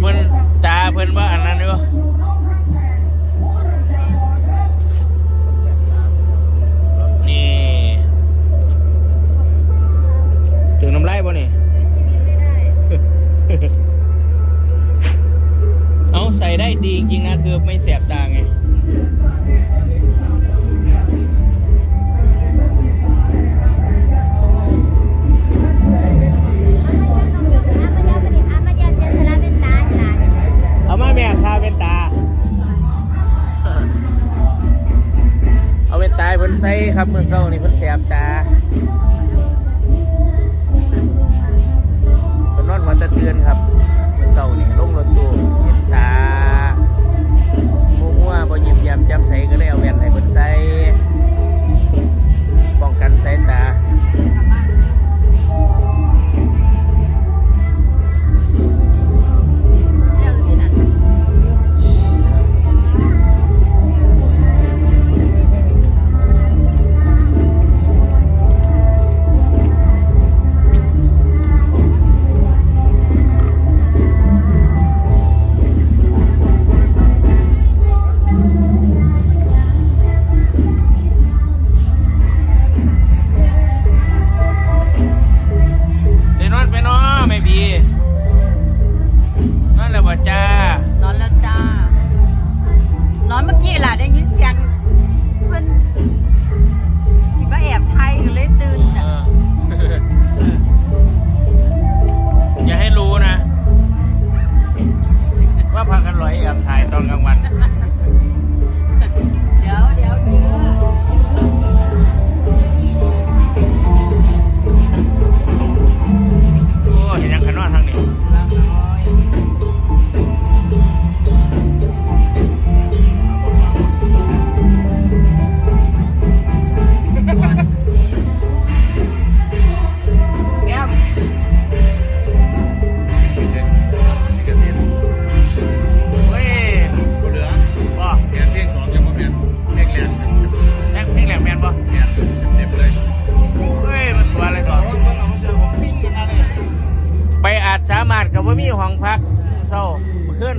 เพิ่นตาเพิ่นว่าอันนั้นอยู่ ครับเมื่อเช้านี่เพิ่นแสบตา มีห้องพักเศร้าขึ้น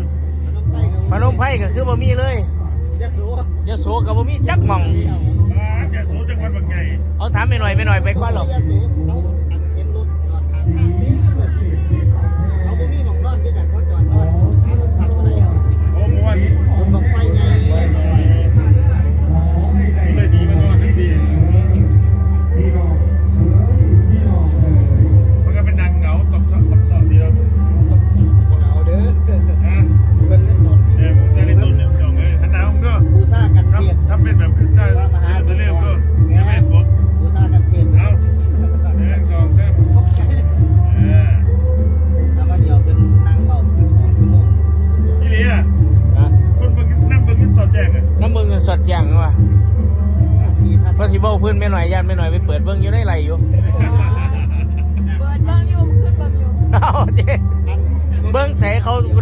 พนมไพ่ก็คือบ่มีเลยยะโสยะโสกับบ่มีจักหม่องยะโสจังหวัดบางไงเอาถามไปหน่อยไปหน่อยไปก่อนหรอก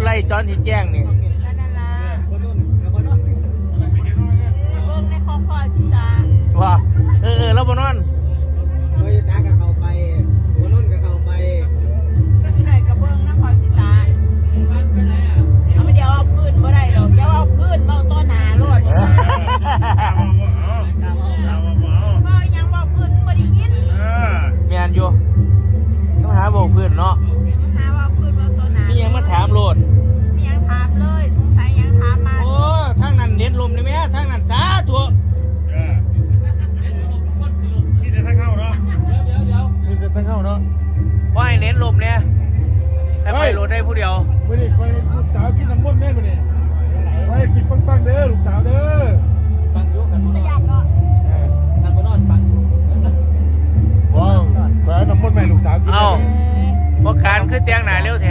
ไล่จอนที่แจ้งนี่กันน่นล่ะเบิ่งในคอคอชิดาว่าเออเออเราบนนั้น เนาะว่าให้เน้นลมเนี่ยให้ไปรถได้ผู้เดียวไม่ได้คอยลูกสาวกินน้ำมันต์ได้ปะเนี่ยคอยกินปังๆเด้อลูกสาวเด้อฟังอยุกันประหยัดเนาะกันก็นอนฟังอยู่ว้าวคอยเอาน้ำมันต์ใหม่ลูกสาวกินเอ้าพวกการคือเตียงหนาเร็วแท้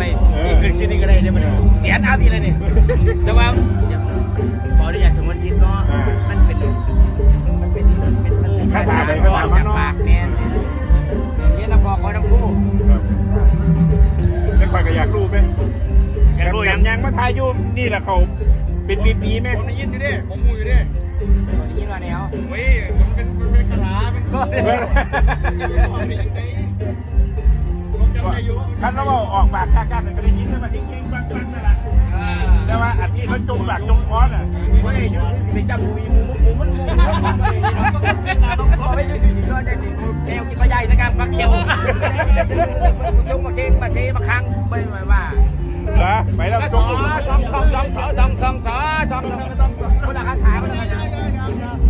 ได้เออขึ้นที่นี่ก็ได้ได้มันเสียนอาพีเลยนี่แต่ว่าพอได้อยากสมมติคิดเนาะมันเป็นมันเป็นมันเป็นมันเป็นคาถาไหนคาถามันจากเนาะปากเนี่ยเนี่ยน้ำพอก็น้ำคู่แล้วคอยก็อยากรู้ไหมอยากรู้ยังยังมาทายอยู่นี่แหละเขาเป็นปีปีๆไหมผมได้ยินอยู่ดิผมมูอยู่ดินี่มาแนวเฮ้ยมันเป็นมันเป็นคาถาเป็นข้อ ท่านเราบอกออกปากกากันก็ได้ยินใช่ไหมจริงๆบางครั้งนั่นแหละแต่ว่าอันที่เขาจงปากจงคอน่ะเฮ้ยยูสิไปจับมูมูมูมันมูไม่ยูสิจะย้อนได้สิแก้วกินปลาใหญ่สักการปักเขียวจงมาเก่งมาเทมาคังไม่ไม่ว่าเหรอไปแล้วสจองงลงสองสองสองสองสองสองสอง